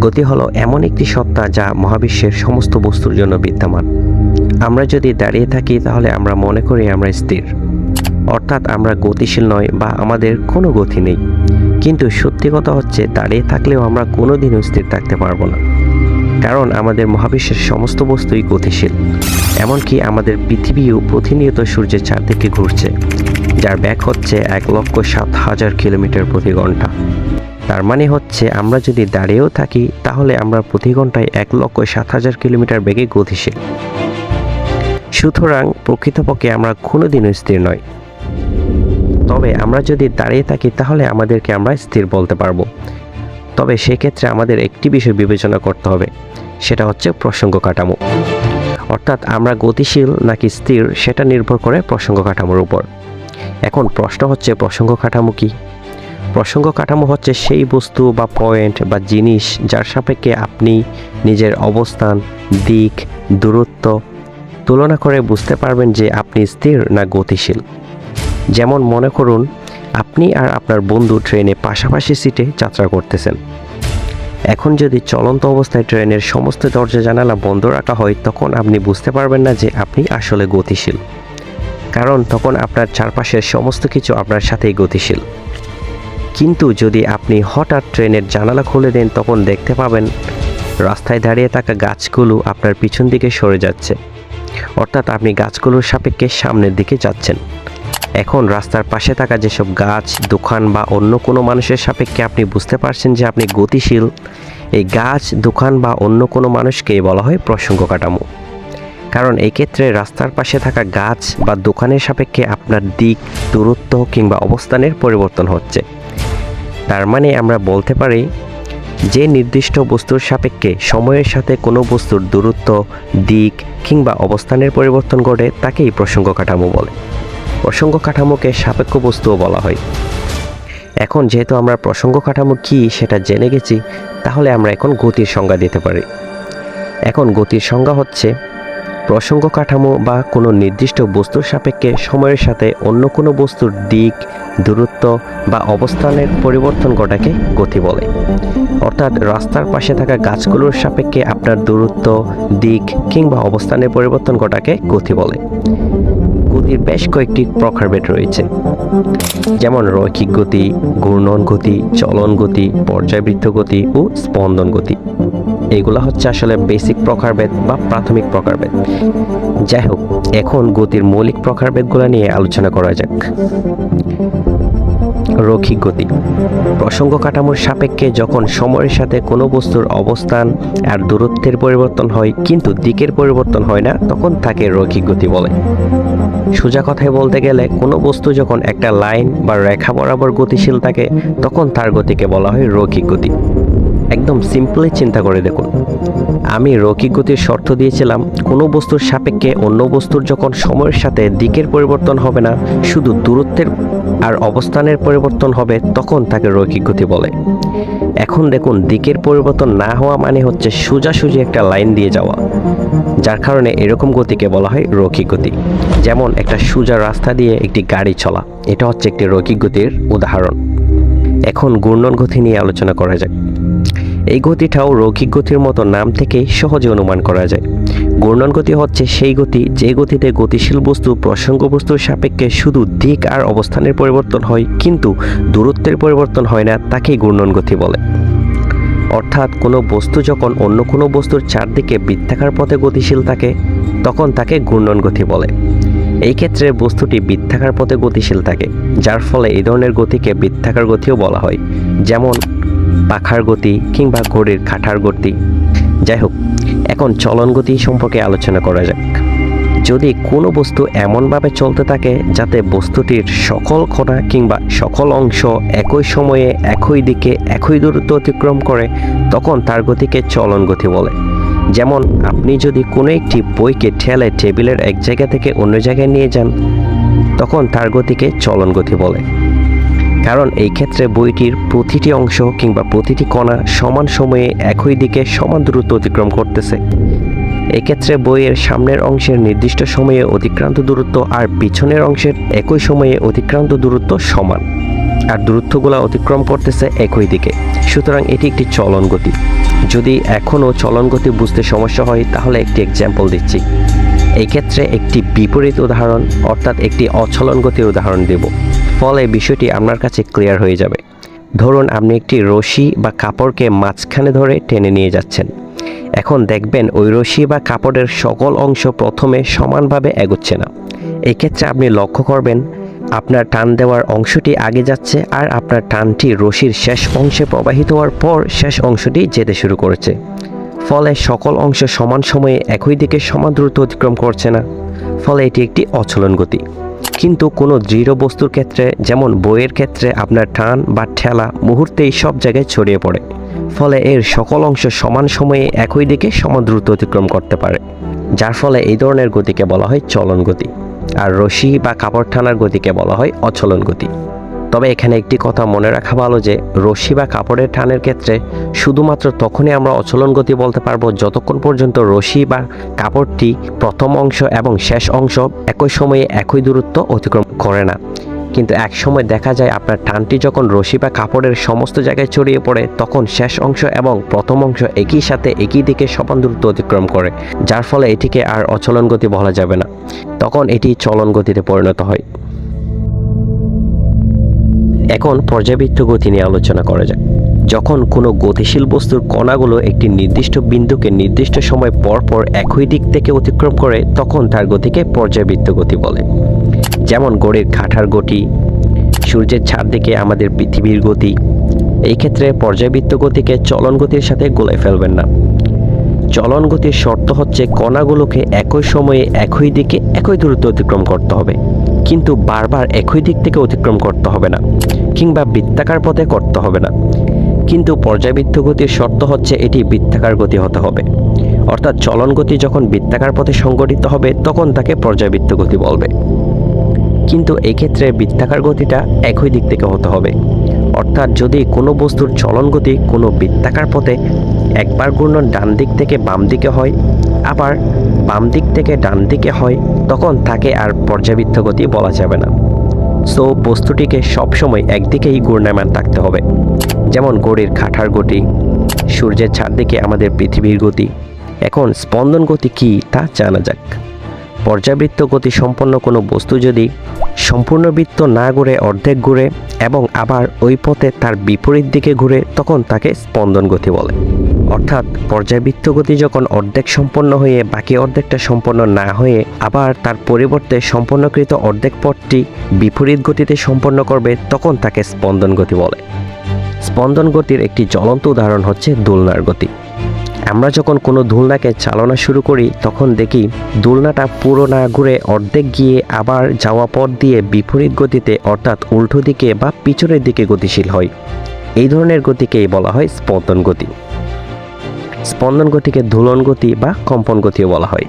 গতি হলো এমন একটি সত্তা যা মহাবিশ্বের সমস্ত বস্তুর জন্য বিদ্যমান। আমরা যদি দাঁড়িয়ে থাকি, তাহলে আমরা মনে করি আমরা স্থির। অর্থাৎ আমরা গতিশীল নয় বা আমাদের কোনো গতি নেই। কিন্তু সত্যি কথা হচ্ছে, দাঁড়িয়ে থাকলেও আমরা কোনোদিনও স্থির থাকতে পারব না। কারণ আমাদের মহাবিশ্বের সমস্ত বস্তুই গতিশীল। এমনকি আমাদের পৃথিবীও প্রতিনিয়ত সূর্যের চারদিকে ঘুরছে, যার ব্যাগ হচ্ছে এক লক্ষ সাত হাজার কিলোমিটার প্রতি ঘণ্টা। তার মানে হচ্ছে আমরা যদি দাঁড়িয়েও থাকি, তাহলে আমরা প্রতি ঘন্টায় এক লক্ষ সাত হাজার কিলোমিটার বেগে গতিশীল। সুতরাং প্রকৃতপক্ষে আমরা কোনোদিনও স্থির নয় তবে আমরা যদি দাঁড়িয়ে থাকি, তাহলে আমাদেরকে আমরা স্থির বলতে পারব। তবে সেক্ষেত্রে আমাদের একটি বিষয় বিবেচনা করতে হবে, সেটা হচ্ছে প্রসঙ্গ কাঠামো। অর্থাৎ আমরা গতিশীল নাকি স্থির, সেটা নির্ভর করে প্রসঙ্গ কাঠামোর উপর। এখন প্রশ্ন হচ্ছে, প্রসঙ্গ কাঠামো কি? প্রসঙ্গ কাঠামো হচ্ছে সেই বস্তু বা পয়েন্ট বা জিনিস যার সাপেক্ষে আপনি নিজের অবস্থান, দিক, দূরত্ব তুলনা করে বুঝতে পারবেন যে আপনি স্থির না গতিশীল। যেমন মনে করুন, আপনি আর আপনার বন্ধু ট্রেনে পাশাপাশি সিটে যাত্রা করতেছেন। এখন যদি চলন্ত অবস্থায় ট্রেনের সমস্ত দরজা জানালা বন্ধ রাখা হয়, তখন আপনি বুঝতে পারবেন না যে আপনি আসলে গতিশীল। কারণ তখন আপনার চারপাশের সমস্ত কিছু আপনার সাথেই গতিশীল। কিন্তু যদি আপনি হঠাৎ ট্রেনের জানালা খুলে দেন, তখন দেখতে পাবেন রাস্তায় দাঁড়িয়ে থাকা গাছগুলো আপনার পিছন দিকে সরে যাচ্ছে। অর্থাৎ আপনি গাছগুলোর সাপেক্ষে সামনের দিকে যাচ্ছেন। এখন রাস্তার পাশে থাকা যেসব গাছ, দোকান বা অন্য কোনো মানুষের সাপেক্ষে আপনি বুঝতে পারছেন যে আপনি গতিশীল, এই গাছ, দোকান বা অন্য কোনো মানুষকে বলা হয় প্রসঙ্গ কাঠামো। কারণ এক্ষেত্রে রাস্তার পাশে থাকা গাছ বা দোকানের সাপেক্ষে আপনার দিক, দূরত্ব কিংবা অবস্থানের পরিবর্তন হচ্ছে। তার মানে আমরা বলতে পারি যে নির্দিষ্ট বস্তুর সাপেক্ষে সময়ের সাথে কোনো বস্তুর দূরত্ব, দিক কিংবা অবস্থানের পরিবর্তন ঘটে তাকেই প্রসঙ্গ কাঠামো বলে। প্রসঙ্গ কাঠামোকে সাপেক্ষ বস্তুও বলা হয়। এখন যেহেতু আমরা প্রসঙ্গ কাঠামো কী সেটা জেনে গেছি, তাহলে আমরা এখন গতির সংজ্ঞা দিতে পারি। এখন গতির সংজ্ঞা হচ্ছে প্রসঙ্গ কাঠামো বা কোনো নির্দিষ্ট বস্তুর সাপেক্ষে সময়ের সাথে অন্য কোনো বস্তুর দিক, দূরত্ব বা অবস্থানের পরিবর্তন ঘটাকে গতি বলে। অর্থাৎ রাস্তার পাশে থাকা গাছগুলোর সাপেক্ষে আপনার দূরত্ব, দিক কিংবা অবস্থানের পরিবর্তন ঘটাকে গতি বলে। গতির বেশ কয়েকটি প্রকারভেদ রয়েছে। যেমন রৈখিক গতি, ঘূর্ণন গতি, চলন গতি, পর্যায়বৃত্ত গতি ও স্পন্দন গতি। এগুলো হচ্ছে আসলে বেসিক প্রকারভেদ বা প্রাথমিক প্রকারভেদ। যাই হোক এখন গতির মৌলিক প্রকারভেদগুলো নিয়ে আলোচনা করা যাক। রৈখিক গতি। প্রসঙ্গ কাঠামোর সাপেক্ষে যখন সময়ের সাথে কোনো বস্তুর অবস্থান আর দূরত্বের পরিবর্তন হয়, কিন্তু দিকের পরিবর্তন হয় না, তখন তাকে রৈখিক গতি বলে। সোজা কথায় বলতে গেলে, কোনো বস্তু যখন একটা লাইন বা রেখা বরাবর গতিশীল থাকে, তখন তার গতিকে বলা হয় রৈখিক গতি। একদম সিম্পলি চিন্তা করে দেখুন। আমি রৈখিক গতির শর্ত দিয়েছিলাম, কোনো বস্তুর সাপেক্ষে অন্য বস্তুর যখন সময়ের সাথে দিকের পরিবর্তন হবে না, শুধু দূরত্বের আর অবস্থানের পরিবর্তন হবে, তখন তাকে রৈখিক গতি বলে। এখন দেখুন, দিকের পরিবর্তন না হওয়া মানে হচ্ছে সোজাসুজি একটা লাইন দিয়ে যাওয়া, যার কারণে এরকম গতিকে বলা হয় রৈখিক গতি। যেমন একটা সোজা রাস্তা দিয়ে একটি গাড়ি চলা, এটা হচ্ছে একটি রৈখিক গতির উদাহরণ। এখন ঘূর্ণন গতি নিয়ে আলোচনা করা যাক। এই গতিটাও রৈখিক গতির মতো নাম থেকেই সহজে অনুমান করা যায়। ঘূর্ণন গতি হচ্ছে সেই গতি, যে গতিতে গতিশীল বস্তু, প্রসঙ্গ বস্তুর সাপেক্ষে শুধু দিক আর অবস্থানের পরিবর্তন হয়, কিন্তু দূরত্বের পরিবর্তন হয় না, তাকেই ঘূর্ণন গতি বলে। অর্থাৎ কোনো বস্তু যখন অন্য কোনো বস্তুর চারদিকে বৃত্তাকার পথে গতিশীল থাকে, তখন তাকে ঘূর্ণন গতি বলে। এই ক্ষেত্রে বস্তুটি বৃত্তাকার পথে গতিশীল থাকে, যার ফলে এই ধরনের গতিকে বৃত্তাকার গতিও বলা হয়। যেমন পাখার গতি কিংবা ঘড়ির কাঠার গতি। যাই হোক এখন চলন গতি সম্পর্কে আলোচনা করা যাক। যদি কোনো বস্তু এমনভাবে চলতে থাকে যাতে বস্তুটির সকল কণা কিংবা সকল অংশ একই সময়ে একই দিকে একই দূরত্ব অতিক্রম করে, তখন তার গতিকে চলন গতি বলে। যেমন, আপনি যদি কোনো একটি বইকে ঠেলে টেবিলের এক জায়গা থেকে অন্য জায়গায় নিয়ে যান, তখন তার গতিকে চলন গতি বলে। কারণ এই ক্ষেত্রে বইটির প্রতিটি অংশ কিংবা প্রতিটি কণা সমান সময়ে একই দিকে সমান দূরত্ব অতিক্রম করতেছে। এক্ষেত্রে বইয়ের সামনের অংশের নির্দিষ্ট সময়ে অতিক্রান্ত দূরত্ব আর পিছনের অংশের একই সময়ে অতিক্রান্ত দূরত্ব সমান। আর দূরত্বগুলো অতিক্রম করতেছে একই দিকে। সুতরাং এটি একটি চলন গতি। যদি এখনও চলন গতি বুঝতে সমস্যা হয়, তাহলে একটি এক্সাম্পল দিচ্ছি। এই ক্ষেত্রে একটি বিপরীত উদাহরণ, অর্থাৎ একটি অচলন গতির উদাহরণ দেব। ফলে বিষয়টি আপনার কাছে ক্লিয়ার হয়ে যাবে। ধরুন আপনি একটি রশি বা কাপড়কে মাঝখানে ধরে টেনে নিয়ে যাচ্ছেন। এখন দেখবেন ওই রশি বা কাপড়ের সকল অংশ প্রথমে সমানভাবে এগোচ্ছে না। এক্ষেত্রে আপনি লক্ষ্য করবেন, আপনার টান দেওয়ার অংশটি আগে যাচ্ছে আর আপনার টানটি রশির শেষ অংশে প্রবাহিত হওয়ার পর শেষ অংশটি যেতে শুরু করেছে। ফলে সকল অংশ সমান সময়ে একই দিকে সমান দ্রুত অতিক্রম করছে না। ফলে এটি একটি অচলন গতি। কিন্তু কোনো দৃঢ় বস্তুর ক্ষেত্রে, যেমন বইয়ের ক্ষেত্রে, আপনার টান বা ঠেলা মুহূর্তেই সব জায়গায় ছড়িয়ে পড়ে। ফলে এর সকল অংশ সমান সময়ে একই দিকে সমান দ্রুত অতিক্রম করতে পারে, যার ফলে এই ধরনের গতিকে বলা হয় চলন গতি। আর রশি বা কাপড় টানার গতিকে বলা হয় অচলন গতি। তবে এখানে একটি কথা মনে রাখা ভালো যে রশি বা কাপড়ের টানের ক্ষেত্রে শুধুমাত্র তখনই আমরা অচলন গতি বলতে পারব যতক্ষণ পর্যন্ত রশি বা কাপড়টি প্রথম অংশ এবং শেষ অংশ একই সময়ে একই দূরত্ব অতিক্রম করে না। কিন্তু এক সময় দেখা যায় আপনার টানটি যখন রশি বা কাপড়ের সমস্ত জায়গায় ছড়িয়ে পড়ে, তখন শেষ অংশ এবং প্রথম অংশ একই সাথে একই দিকে সমান দূরত্ব অতিক্রম করে, যার ফলে এটিকে আর অচলন গতি বলা যাবে না। তখন এটি চলন গতিতে পরিণত হয়। এখন পর্যাবৃত্ত গতি নিয়ে আলোচনা করা যাক। যখন কোনো গতিশীল বস্তুর কণাগুলো একটি নির্দিষ্ট বিন্দুকে নির্দিষ্ট সময় পর পর একই দিক থেকে অতিক্রম করে, তখন তার গতিকে পর্যাবৃত্ত গতি বলে। যেমন গড়ের কাঠার গতি, সূর্যের ছাদ দিকে আমাদের পৃথিবীর গতি। এই ক্ষেত্রে পর্যাবৃত্ত গতিকে চলন গতির সাথে গোলায় ফেলবেন না। চলন গতির শর্ত হচ্ছে কণাগুলোকে একই সময়ে একই দিকে একই দূরত্ব অতিক্রম করতে হবে। কিন্তু বারবার একই দিক থেকে অতিক্রম করতে হবে না, কিংবা বৃত্তাকার পথে করতে হবে না। কিন্তু পর্যাবৃত্ত গতির শর্ত হচ্ছে এটি বৃত্তাকার গতি হতে হবে। অর্থাৎ চলন গতি যখন বৃত্তাকার পথে সংগঠিত হবে, তখন তাকে পর্যাবৃত্ত গতি বলবে। কিন্তু এক্ষেত্রে বৃত্তাকার গতিটা একই দিক থেকে হতে হবে। অর্থাৎ যদি কোনো বস্তুর চলন গতি কোনো বৃত্তাকার পথে একবার ঘূর্ণন ডান দিক থেকে বাম দিকে হয়, আবার বাম দিক থেকে ডান দিকে হয়, তখন তাকে আর পর্যাবৃত্ত গতি বলা যাবে না। সো বস্তুটিকে সবসময় একদিকেই ঘূর্ণায়মান থাকতে হবে। যেমন গড়ির কাঠার গতি, সূর্যের চারদিকে আমাদের পৃথিবীর গতি। এখন স্পন্দন গতি কী তা জানা যাক। পর্যাবৃত্ত গতি সম্পন্ন কোনো বস্তু যদি সম্পূর্ণ বৃত্ত না ঘুরে অর্ধেক ঘুরে এবং আবার ওই পথে তার বিপরীত দিকে ঘুরে, তখন তাকে স্পন্দন গতি বলে। অর্থাৎ পর্যাবৃত্ত গতি যখন অর্ধেক সম্পন্ন হয়ে বাকি অর্ধেকটা সম্পন্ন না হয়ে আবার তার পরিবর্তে সম্পন্নকৃত অর্ধেক পথটি বিপরীত গতিতে সম্পন্ন করবে, তখন তাকে স্পন্দন গতি বলে। স্পন্দন গতির একটি জ্বলন্ত উদাহরণ হচ্ছে দোলনার গতি। আমরা যখন কোনো দোলনাকে চালনা শুরু করি, তখন দেখি দোলনাটা পুরো না ঘুরে অর্ধেক গিয়ে আবার যাওয়া পথ দিয়ে বিপরীত গতিতে, অর্থাৎ উল্টো দিকে বা পিছনের দিকে গতিশীল হয়। এই ধরনের গতিকেই বলা হয় স্পন্দন গতি। স্পন্দন গতিকে দোলন গতি বা কম্পন গতিও বলা হয়।